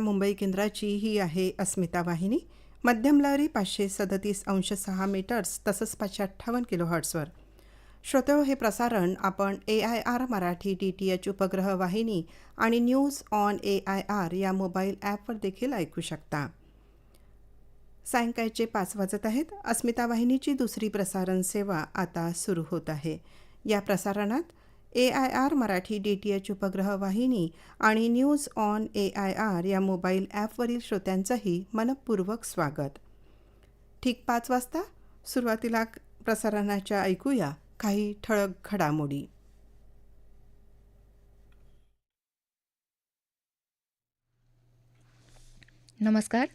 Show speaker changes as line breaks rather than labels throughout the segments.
मुंबई केंद्राची ही आहे अस्मिता वाहिनी. मध्यम लहरी पाचशे सदतीस अंश सहा मीटर्स तसंच पाचशे अठ्ठावन्न किलो हर्ट्सवर श्रोतो हो, हे प्रसारण आपण A I R Marathi D T H उपग्रह वाहिनी आणि news on A I R या मोबाईल ॲपवर देखील ऐकू शकता. सायंकाळचे पाच वाजत आहेत. अस्मिता वाहिनीची दुसरी प्रसारण सेवा आता सुरू होत आहे. या प्रसारणात A I R Marathi D T H उपग्रह वाहिनी आणि news on A I R या मोबाईल ॲपवरील श्रोत्यांचंही मनपूर्वक स्वागत. ठीक पाच वाजता सुरुवातीला प्रसारणाच्या ऐकूया काही ठळक घडामोडी.
नमस्कार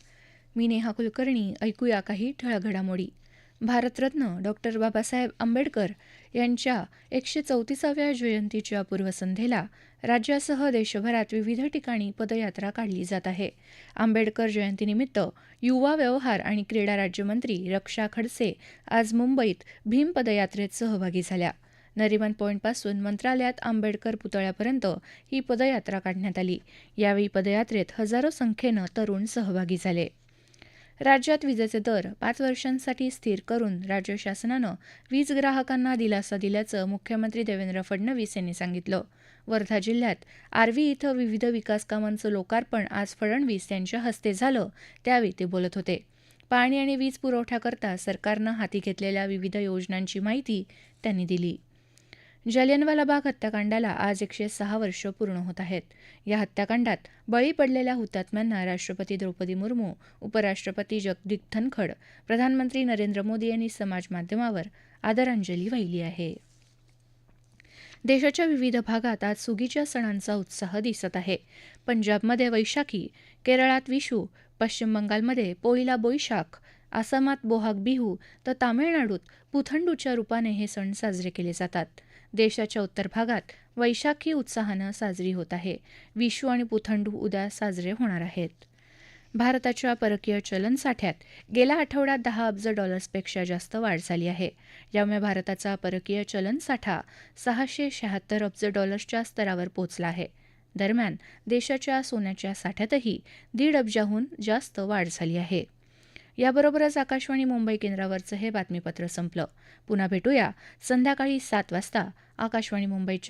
मी नेहा कुलकर्णी ऐकूया काही ठळक घडामोडी. भारतरत्न डॉक्टर बाबासाहेब आंबेडकर यांच्या एकशे चौतीसाव्या जयंतीच्या पूर्वसंध्येला राज्यासह देशभरात विविध ठिकाणी पदयात्रा काढली जात आहे. आंबेडकर जयंतीनिमित्त युवा व्यवहार आणि क्रीडा राज्यमंत्री रक्षा खडसे आज मुंबईत भीम पदयात्रेत सहभागी झाल्या. नरिमन पॉईंटपासून मंत्रालयात आंबेडकर पुतळ्यापर्यंत ही पदयात्रा काढण्यात आली. यावेळी पदयात्रेत हजारो संख्येनं तरुण सहभागी झाले. राज्यात विजेचे दर पाच वर्षांसाठी स्थिर करून राज्य शासनानं वीज ग्राहकांना दिलासा दिल्याचं मुख्यमंत्री देवेंद्र फडणवीस यांनी सांगितलं. वर्धा जिल्ह्यात आर्वी इथं विविध विकास कामांचं लोकार्पण आज फडणवीस यांच्या हस्ते झालं त्यावेळी ते बोलत होते. पाणी आणि वीज पुरवठ्याकरता सरकारनं हाती घेतलेल्या विविध योजनांची माहिती त्यांनी दिली. जालियनवाला बाग हत्याकांडाला आज एकशे सहा वर्ष पूर्ण होत आहेत. या हत्याकांडात बळी पडलेल्या हुतात्म्यांना राष्ट्रपती द्रौपदी मुर्मू उपराष्ट्रपती जगदीप धनखड प्रधानमंत्री नरेंद्र मोदी यांनी समाजमाध्यमावर आदरांजली वाहिली आहे. देशाच्या विविध भागात आज सुगीच्या सणांचा उत्साह दिसत आहे. पंजाबमध्ये वैशाखी केरळात विशू पश्चिम बंगालमध्ये पोईला बोईशाख आसामात बोहाग बिहू तर तामिळनाडूत पुथंडूच्या रूपाने हे सण साजरे केले जातात. देशाच्या उत्तर भागात वैशाखी उत्साहानं साजरी होत आहे. विशू आणि पुथंडू उद्या साजरे होणार आहेत. भारताच्या परकीय चलन साठ्यात गेल्या आठवड्यात दहा अब्ज डॉलर्सपेक्षा जास्त वाढ झाली आहे. यामुळे भारताचा परकीय चलन साठा सहाशे शहात्तर अब्ज डॉलर्सच्या स्तरावर पोहोचला आहे. दरम्यान देशाच्या सोन्याच्या साठ्यातही दीड अब्जाहून जास्त वाढ झाली आहे. याबरोबरच आकाशवाणी मुंबई केंद्रावरचं हे बातमीपत्र संपलं. पुन्हा भेटूया संध्याकाळी सात वाजता आकाशवाणी मुंबईच्या